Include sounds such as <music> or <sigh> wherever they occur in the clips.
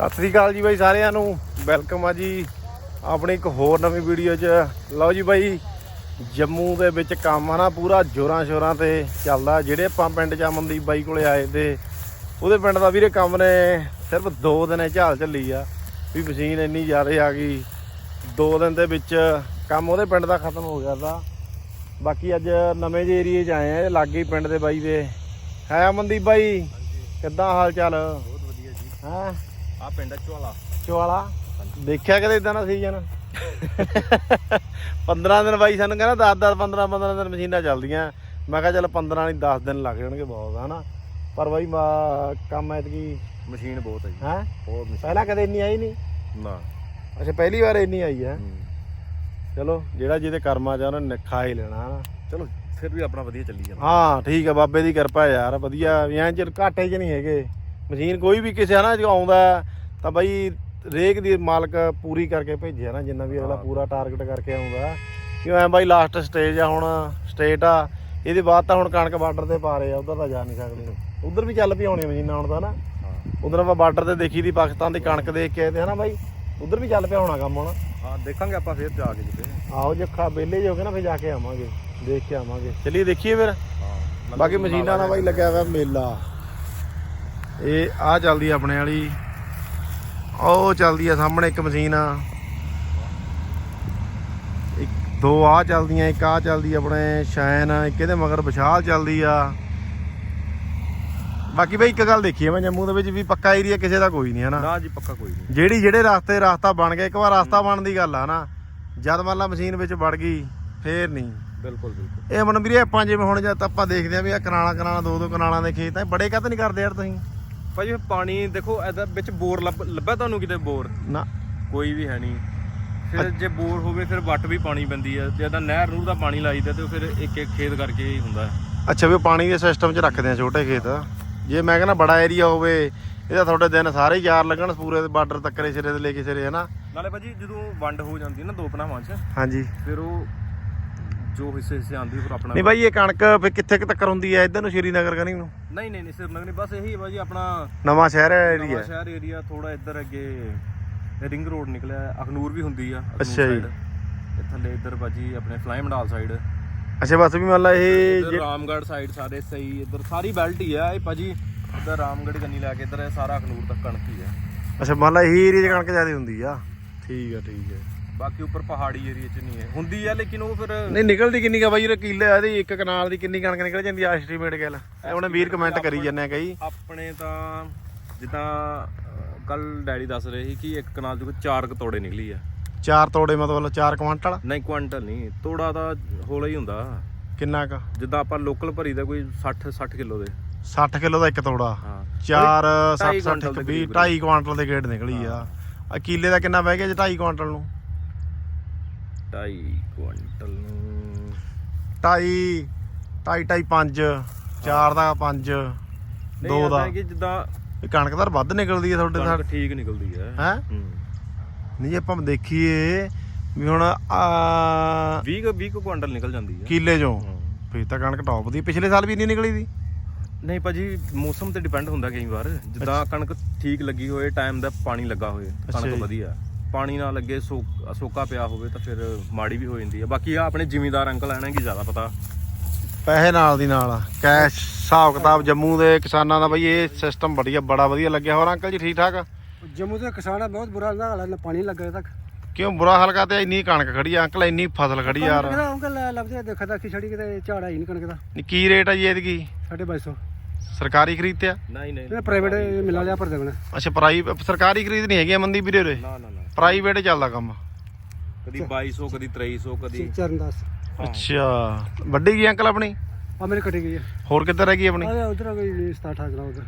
ਸਤਿ ਸ੍ਰੀ ਅਕਾਲ ਜੀ ਬਾਈ ਸਾਰਿਆਂ ਨੂੰ। ਵੈਲਕਮ ਆ ਜੀ ਆਪਣੀ ਇੱਕ ਹੋਰ ਨਵੀਂ ਵੀਡੀਓ 'ਚ। ਲਓ ਜੀ ਬਾਈ ਜੰਮੂ ਦੇ ਵਿੱਚ ਕੰਮ ਆ ਨਾ ਪੂਰਾ ਜੋਰਾਂ ਸ਼ੋਰਾਂ ਤੇ ਚੱਲਦਾ। ਜਿਹੜੇ ਆਪਾਂ ਪਿੰਡ ਚ ਅਮਨਦੀਪ ਬਾਈ ਕੋਲੇ ਆਏ ਤੇ ਉਹਦੇ ਪਿੰਡ ਦਾ ਵੀਰੇ ਕੰਮ ਨੇ ਸਿਰਫ 2 ਦਿਨੇ ਝਾਲ ਚੱਲੀ ਆ ਵੀ ਮਸ਼ੀਨ ਇੰਨੀ ਜ਼ਿਆਦਾ ਆ ਗਈ। 2 ਦਿਨ ਦੇ ਵਿੱਚ ਕੰਮ ਉਹਦੇ ਪਿੰਡ ਦਾ ਖਤਮ ਹੋ ਗਿਆ ਦਾ ਬਾਕੀ ਅੱਜ ਨਵੇਂ ਜਿਹੇ ਏਰੀਏ 'ਚ ਆਏ ਆ ਲਾਗੇ ਪਿੰਡ ਦੇ ਬਾਈ ਦੇ। ਹੈ ਅਮਨਦੀਪ ਬਾਈ ਕਿੱਦਾਂ ਹਾਲ ਚਾਲ? ਬਹੁਤ ਵਧੀਆ ਜੀ। ਹਾਂ? ਆ ਪਿੰਡ ਚੋਲਾ। ਚਵਾਲਾ ਦੇਖਿਆ ਕਦੇ ਇਦਾਂ ਦਾ ਸੀਜ਼ਨ? 15 ਦਿਨ ਬਾਈ ਸਾਨੂੰ ਕਹਿੰਦਾ 10 10 15 15 ਦਿਨ ਮਸ਼ੀਨਾਂ ਚੱਲਦੀਆਂ। ਮੈਂ ਕਿਹਾ ਚੱਲ 15 ਨਹੀਂ 10 ਦਿਨ ਲੱਗ ਜਾਣਗੇ ਬਹੁਤ ਹਨਾ? ਪਰ ਬਾਈ ਮਾ- ਕੰਮ ਐਤਕੀ ਮਸ਼ੀਨ ਬਹੁਤ ਹੈ ਜੀ ਹੈ? ਬਹੁਤ ਮਸ਼ੀਨ। ਪਹਿਲਾਂ ਕਦੇ ਇੰਨੀ ਆਈ ਨਹੀਂ? ਨਾ। ਅੱਛਾ ਪਹਿਲੀ ਵਾਰ ਇੰਨੀ ਆਈ ਹੈ। ਹੂੰ। ਚਲੋ ਜਿਹੜਾ ਜਿਹਦੇ ਕਰਮਾਂ ਚ ਆ ਉਹਨੇ ਖਾ ਹੀ ਲੈਣਾ ਹਨਾ? ਚਲੋ ਫਿਰ ਵੀ ਆਪਣਾ ਵਧੀਆ ਚੱਲੀ ਜਾਂਦਾ। ਹਾਂ ਠੀਕ ਆ ਬਾਬੇ ਦੀ ਕਿਰਪਾ ਯਾਰ ਵਧੀਆ। ਵੀ ਐਂ ਚਿਰ ਘਾਟੇ 'ਚ ਨਹੀਂ ਹੈਗੇ। ਮਸ਼ੀਨ ਕੋਈ ਵੀ ਕਿਸੇ ਹਨਾ ਜੋ ਆਉਂਦਾ ਤਾਂ ਬਈ ਰੇਕ ਦੀ ਮਾਲਕ ਪੂਰੀ ਕਰਕੇ ਭੇਜਿਆ ਨਾ ਜਿੰਨਾ ਵੀ ਅਗਲਾ। ਪੂਰਾ ਟਾਰਗੇਟ ਕਰਕੇ ਆਉਂਦਾ ਕਿਉਂ ਐ ਬਾਈ ਲਾਸਟ ਸਟੇਜ ਆ ਹੁਣ ਸਟੇਟ ਆ ਇਹਦੇ ਬਾਅਦ ਤਾਂ ਹੁਣ ਕਣਕ ਬਾਰਡਰ ਤੇ ਪਾ ਰਹੇ ਆ ਉਧਰ ਤਾਂ ਜਾ ਨਹੀਂ ਸਕਦੇ। ਉਧਰ ਵੀ ਚੱਲ ਪਈ ਆਉਣੀ ਮਸ਼ੀਨਾਂ ਹੁਣ ਤਾਂ ਨਾ ਉਧਰ ਆਪਾਂ ਬਾਰਡਰ ਤੇ ਦੇਖੀ ਦੀ ਪਾਕਿਸਤਾਨ ਦੀ ਕਣਕ ਦੇਖ ਕੇ ਆਏ ਤੇ ਹਨਾ ਬਾਈ ਉਧਰ ਵੀ ਚੱਲ ਪਿਆ ਹੋਣਾ ਕੰਮ ਹੁਣ। ਹਾਂ ਦੇਖਾਂਗੇ ਆਪਾਂ ਫਿਰ ਜਾ ਕੇ ਜਿੱਤੇ ਆਓ ਜੇ ਖਾ ਬੇਲੇ ਜੋ ਕੇ ਨਾ ਫਿਰ ਜਾ ਕੇ ਆਵਾਂਗੇ ਦੇਖ ਕੇ ਆਵਾਂਗੇ। ਚਲਿਏ ਦੇਖੀਏ ਫਿਰ। ਹਾਂ ਬਾਕੀ ਮਸ਼ੀਨਾਂ ਦਾ ਬਾਈ ਲੱਗਿਆ ਹੋਇਆ ਮੇਲਾ। ਇਹ ਆ ਚੱਲਦੀ ਆਪਣੇ ਵਾਲੀ। ਉਹ ਚੱਲਦੀ ਆ ਸਾਹਮਣੇ ਇੱਕ ਮਸ਼ੀਨ ਆ। ਇੱਕ ਦੋ ਆ ਚੱਲਦੀਆਂ ਇੱਕ ਆ ਚੱਲਦੀ ਆਪਣੇ ਸ਼ਾਇਨ ਇੱਕ ਇਹਦੇ ਮਗਰ ਵਿਸ਼ਾਲ ਚੱਲਦੀ ਆ। ਬਾਕੀ ਬਈ ਇੱਕ ਗੱਲ ਦੇਖੀ ਆ ਮੈਂ ਜੰਮੂ ਦੇ ਵਿੱਚ ਵੀ ਪੱਕਾ ਏਰੀਆ ਕਿਸੇ ਦਾ ਕੋਈ ਨਹੀਂ ਹਨਾ ਨਾ। ਜੀ ਪੱਕਾ ਕੋਈ ਨਹੀਂ। ਜਿਹੜੀ ਜਿਹੜੇ ਰਸਤੇ ਰਸਤਾ ਬਣ ਗਿਆ ਇੱਕ ਵਾਰ ਰਸਤਾ ਬਣਨ ਦੀ ਗੱਲ ਆ ਨਾ ਜਦ ਮੰਨ ਲਾ ਮਸ਼ੀਨ ਵਿੱਚ ਵੜ ਗਈ ਫੇਰ ਨਹੀਂ। ਬਿਲਕੁਲ ਬਿਲਕੁਲ। ਇਹ ਮਨ ਵੀਰੇ ਆਪਾਂ ਜਿਵੇਂ ਹੁਣ ਜਦ ਆਪਾਂ ਦੇਖਦੇ ਆ ਵੀ ਆ ਕਨਾਲਾਂ ਕਨਾਲਾਂ ਦੋ ਦੋ ਕਨਾਲਾਂ ਦੇ ਖੇਤ ਆ ਬੜੇ ਕਾਹਤੇ ਨਹੀਂ ਕਰਦੇ ਯਾਰ ਤੁਸੀਂ। ਭਾਜੀ ਪਾਣੀ ਦੇਖੋ ਇਹਦਾ ਵਿੱਚ ਬੋਰ ਲੱਭ- ਤੁਹਾਨੂੰ ਕਿਤੇ ਬੋਰ? ਨਾ। ਕੋਈ ਵੀ ਹੈ ਨਹੀਂ। ਫਿਰ ਜੇ ਬੋਰ ਹੋਵੇ ਫਿਰ ਵੱਟ ਵੀ ਪਾਣੀ ਪੈਂਦੀ ਹੈ। ਜੇ ਤਾਂ ਨਹਿਰ ਨੂਰ ਦਾ ਪਾਣੀ ਲਾਈਦਾ ਤੇ ਫਿਰ ਇੱਕ ਇੱਕ ਖੇਤ ਕਰਕੇ ਹੀ ਹੁੰਦਾ ਅੱਛਾ ਵੀ ਪਾਣੀ ਦੇ ਸਿਸਟਮ 'ਚ ਰੱਖਦੇ ਆ ਛੋਟੇ ਖੇਤ। ਜੇ ਮੈਂ ਕਹਿੰਦਾ ਬੜਾ ਏਰੀਆ ਹੋਵੇ ਇਹਦਾ ਤੁਹਾਡੇ ਦਿਨ ਸਾਰੇ ਯਾਰ ਲੱਗਣ ਪੂਰੇ ਬਾਰਡਰ ਤੱਕਰੇ ਸਿਰੇ ਤੇ ਲੈ ਕੇ ਸਿਰੇ ਹਨਾ? ਨਾਲੇ ਭਾਜੀ ਜਦੋਂ ਵੰਡ ਹੋ ਜਾਂਦੀ ਨਾ ਦੋ ਭਰਾਵਾਂ 'ਚ ਹਾਂਜੀ। ਫਿਰ ਉਹ ਜੋ ਹਿੱਸੇ ਹਿੱਸੇ ਆਂਦੀ ਫਿਰ ਆਪਣਾ ਨਹੀਂ ਬਾਈ ਇਹ ਕਣਕ ਫਿਰ ਕਿੱਥੇ ਕੁ ਤੱਕ ਹੁੰਦੀ ਹੈ ਇੱਧਰ ਨੂੰ ਸ਼੍ਰੀਨਗਰ ਕਨੀ ਨੂੰ? ਨਹੀਂ ਨਹੀਂ ਨਹੀਂ ਸਿਰ ਨਹੀਂ ਬਸ ਇਹੀ ਹੈ ਭਾਜੀ ਆਪਣਾ ਨਵਾਂ ਸ਼ਹਿਰ ਨਵਾਂ ਏਰੀਆ ਸ਼ਹਿਰ ਏਰੀਆ ਥੋੜਾ ਇੱਧਰ ਅੱਗੇ ਰਿੰਗ ਰੋਡ ਨਿਕਲਿਆ ਅਖਨੂਰ ਵੀ ਹੁੰਦੀ ਆ ਅਖਨੂਰ ਅੱਛਾ ਜੀ। side। ਤੇ ਥੱਲੇ ਇੱਧਰ ਭਾਜੀ ਆਪਣੇ ਫਲਾਈ ਮੰਡਾਲ ਸਾਈਡ ਅੱਛਾ ਬਸ ਵੀ ਮੰਨ ਲਾ ਇਹ ਇੱਧਰ ਜੇ- ਰਾਮਗੜ੍ਹ ਸਾਈਡ ਸਾਰੇ ਸਹੀ ਇੱਧਰ ਸਾਰੀ ਬੈਲਟ ਹੀ ਆ। ਇਹ ਭਾਜੀ ਇੱਧਰ ਰਾਮਗੜ੍ਹ ਕੰਨੀ ਲੈ ਕੇ ਇੱਧਰ ਇਹ ਸਾਰਾ ਅਖਨੂਰ ਤੱਕ ਕਣਕ ਹੀ ਆ। ਅੱਛਾ ਮੰਨ ਲਾ ਇਹ ਏਰੀਆ 'ਚ ਕਣਕ ਜ਼ਿਆਦਾ ਹੁੰਦੀ ਆ। ਠੀਕ ਆ ਠੀਕ ਆ। ਬਾਕੀ ਉੱਪਰ ਪਹਾੜੀ ਏਰੀਆ 'ਚ ਨਹੀਂ ਹੈ। ਹੁੰਦੀ ਆ ਲੇਕਿਨ ਉਹ ਫਿਰ ਨਹੀਂ ਨਿਕਲਦੀ ਕਿੰਨੀ ਕਾ ਬਾਈ ਇਹ ਕਿੱਲੇ ਆ ਇਹਦੀ ਇੱਕ ਕਨਾਲ ਦੀ ਕਿੰਨੀ ਕਣਕ ਨਿਕਲ ਜਾਂਦੀ ਆ ਐਸਟੀਮੇਟ ਗੱਲ। ਇਹ ਉਹਨੇ ਵੀਰ ਕਮੈਂਟ ਕਰੀ ਜਾਂਦੇ ਆ ਕਈ। ਆਪਣੇ ਤਾਂ ਜਿੱਦਾਂ ਕੱਲ ਡੈਡੀ ਦੱਸ ਰਹੇ ਸੀ ਕਿ ਇੱਕ ਕਨਾਲ ਚੋਂ ਚਾਰ ਕੁ ਤੋੜੇ ਨਿਕਲੀ ਆ। ਚਾਰ ਤੋੜੇ ਮਤਲਬ 4 ਕੁਆਂਟਲ? ਨਹੀਂ ਕੁਆਂਟਲ ਨਹੀਂ ਤੋੜਾ ਤਾਂ ਹੌਲਾ ਹੀ ਹੁੰਦਾ। ਕਿੰਨਾ ਕ? ਜਿੱਦਾਂ ਆਪਾਂ ਲੋਕਲ ਭਰੀ ਦਾ ਕੋਈ 60 60 ਕਿਲੋ ਦੇ। 60 ਕਿਲੋ ਦਾ ਇੱਕ ਤੋੜਾ। ਹਾਂ। 4 ਢਾਈ 7 ਕੁਆਂਟਲ 60 ਦੇ 20 ਕਰੀਬ। 2.5 ਕੁਆਂਟਲ ਦੇ ਗੇੜ ਨਿਕਲੀ ਆ। ਆ ਕਿੱਲੇ ਦਾ ਕਿੰਨਾ ਬਹਿ ਗਿਆ ਜੇ 2.5 ਕੁਆਂਟਲ ਨੂੰ? 2.5 ਕੁਆਂਟਲ ਨੂੰ। 2.5 2.5 5 4 ਦਾ 5 ਨਹੀਂ 2 ਏਦਾਂ ਦਾ। ਹੈ ਕਿ ਜਿੱਦਾਂ ਇਹ ਕਣਕ ਤਾਂ ਵੱਧ ਨਿਕਲਦੀ ਆ ਤੁਹਾਡੇ ਨਾਲ। ਠੀਕ ਨਿਕਲਦੀ ਹੈ। ਹੈ? ਹੂੰ। ਨਹੀਂ ਜੇ ਆਪਾਂ ਦੇਖੀਏ ਵੀ ਹੁਣ ਆ 20 ਕੁ- 20 ਕੁ ਕੁਆਂਟਲ ਨਿਕਲ ਜਾਂਦੀ ਹੈ। ਕਿੱਲੇ ਚੋਂ। ਹੂੰ। ਫੇਰ ਤਾਂ ਕਣਕ ਟੌਪ ਦੀ। ਪਿਛਲੇ ਸਾਲ ਵੀ ਨਹੀਂ ਨਿਕਲੀ ਦੀ ਨਹੀਂ ਭਾਜੀ ਮੌਸਮ ਤੇ ਡਿਪੈਂਡ ਹੁੰਦਾ ਕਈ ਵਾਰ। ਜਿੱਦਾਂ ਕਣਕ ਠੀਕ ਲੱਗੀ ਹੋਏ ਟਾਈਮ ਦਾ ਪਾਣੀ ਲੱਗਾ ਹੋਏ। ਕਣਕ। ਵਧੀਆ। ਪਾਣੀ ਨਾ ਲੱਗੇ ਸੋਕ- ਸੋਕਾ ਪਿਆ ਹੋਵੇ ਤਾਂ ਫਿਰ ਮਾੜੀ ਵੀ ਹੋ ਜਾਂਦੀ ਹੈ ਬਾਕੀ ਆ ਆਪਣੇ ਜ਼ਿਮੀਦਾਰ ਅੰਕਲ ਆਣਾ ਕੀ ਜ਼ਿਆਦਾ ਪਤਾ। ਪੈਸੇ ਨਾਲ ਦੀ ਨਾਲ ਕੈਸ਼ ਹਿਸਾਬ ਕਿਤਾਬ ਜੰਮੂ ਦੇ ਕਿਸਾਨਾਂ ਦਾ ਬਈ ਇਹ ਸਿਸਟਮ ਬੜੀਆ ਬੜਾ ਵਧੀਆ ਲੱਗਿਆ। ਹੋਰ ਅੰਕਲ ਜੀ ਠੀਕ ਠਾਕ? ਜੰਮੂ ਦੇ ਕਿਸਾਨ ਆ ਬਹੁਤ ਬੁਰਾ ਹਾਲ ਹੈ ਪਾਣੀ ਲੱਗ ਰਿਹਾ ਤੱਕ। ਕਿਉਂ ਬੁਰਾ ਹਾਲ ਕਰਤੇ ਇੰਨੀ ਕਣਕ ਖੜੀ ਆ? ਅੰਕਲ ਇੰਨੀ ਫਸਲ ਖੜੀ ਯਾਰ। ਅੰਕਲ ਲੱਭਦੇ ਦੇਖਾ ਤਾਂ ਛੜੀ ਕਿਤੇ ਝਾੜਾ ਹੀ ਨਹੀਂ ਕਣਕ ਦਾ। ਨੀ ਕੀ ਰੇਟ ਆ ਜੀ ਇਹਦੀ 2250 ਸਰਕਾਰੀ ਖਰੀਦ ਤੇ ਆ ਨਹੀਂ ਨਹੀਂ। ਪ੍ਰਾਈਵੇਟ ਮਿਲਾ ਲਿਆ ਪਰ ਦੇਵਣਾ। ਅੱਛਾ ਪ੍ਰਾਈ ਸਰਕਾਰੀ ਖਰੀਦ ਨਹੀਂ ਹੈਗੀ ਮੰਦੀ ਵੀਰੇ ਉਰੇ? ਨਾ ਨਾ। ਪ੍ਰਾਈਵੇਟ ਚੱਲਦਾ ਕੰਮ। ਕਦੀ 2200 ਕਦੀ 2300 ਕਦੀ ਚਰਨ ਦਾਸ। ਅੱਛਾ। ਵੱਡੀ ਕੀ ਅੰਕਲ ਆਪਣੀ? ਆ ਮੇਰੇ ਕਟੀ ਗਈ ਹੋਰ ਕਿੱਧਰ ਹੈਗੀ ਆਪਣੀ? ਆ ਉਧਰ ਕੋਈ 67 ਗਰਾ ਉਧਰ।